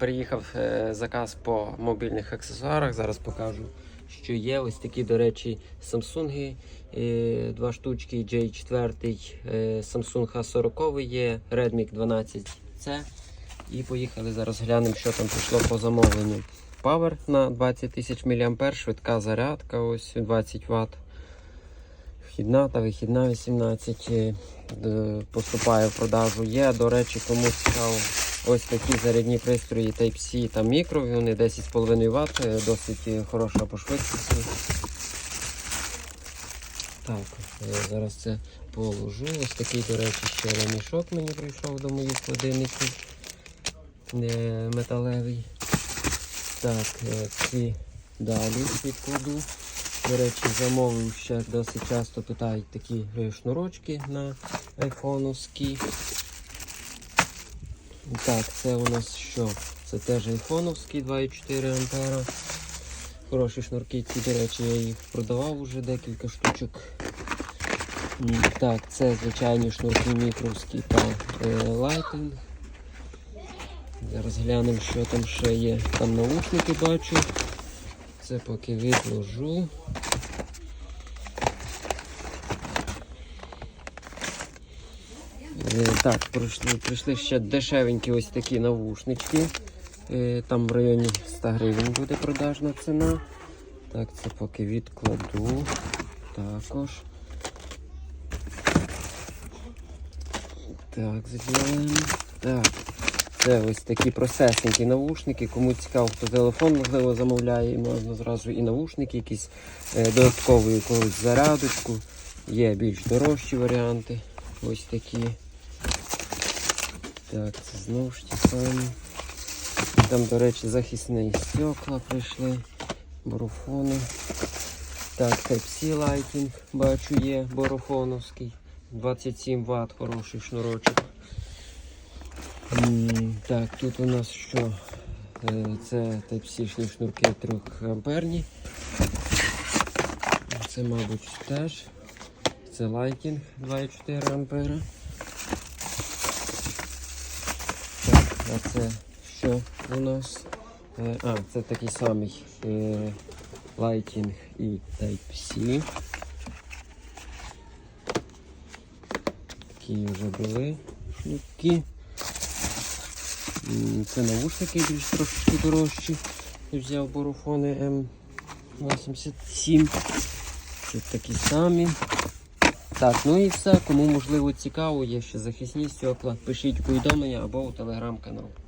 приїхав е, заказ по мобільних аксесуарах. Зараз покажу, що є. Ось такі, до речі, Samsung, е, два штучки, J4, е, Samsung A40 є, Redmi 12C. І поїхали зараз глянемо, що там прийшло по замовленню. Power на 20 тисяч мА, швидка зарядка, ось 20 Вт. Вхідна та вихідна 18 е, поступає в продажу. Є, до речі, кому цікаво, ось такі зарядні пристрої Type-C та мікро, вони 10,5 Вт, досить хороша по швидкості. Так, е, зараз це положу. Ось такий, до речі, ще ремішок мені прийшов до моїх холодильників е, металевий. Так, е, ці далі відкладу. До речі, замовив ще досить часто питають такі е, шнурочки на айфоновські. Так, це у нас що? Це теж айфоновські 2,4 ампера. Хороші шнурки, ці, до речі, я їх продавав уже декілька штучок. Так, це звичайні шнурки мікровські та е, Lightning. Зараз глянемо, що там ще є. Там наушники бачу. Це поки відложу. Так, прийшли, прийшли ще дешевенькі ось такі навушнички. Е, Там в районі 100 гривень буде продажна ціна. Так, це поки відкладу. Також. Так, заділаємо. Так. Це ось такі процесенькі навушники. Кому цікаво, хто телефон можливо замовляє, можна зразу і навушники, якісь е, додаткову якусь зарядочку. Є більш дорожчі варіанти. Ось такі. Так, це знову ж ті самі. Там, до речі, захисні стекла прийшли, борофони. Так, Type-C Lighting, бачу, є борофоновський. 27 Вт, хороший шнурочок. Так, тут у нас що? Е, Це Type-C шнурки 3 амперні. Це, мабуть, теж. Це Lighting 2,4 ампера. Так, а це що у нас? Е, А, це такий самий е, Lighting і Type-C. Такі вже були шнурки. Це навушники більш трошки дорожчі. Я Взяв боруфони М87. Тут такі самі. Так, ну і все. Кому можливо цікаво, є ще захисні стекла. Пишіть повідомлення або у телеграм-канал.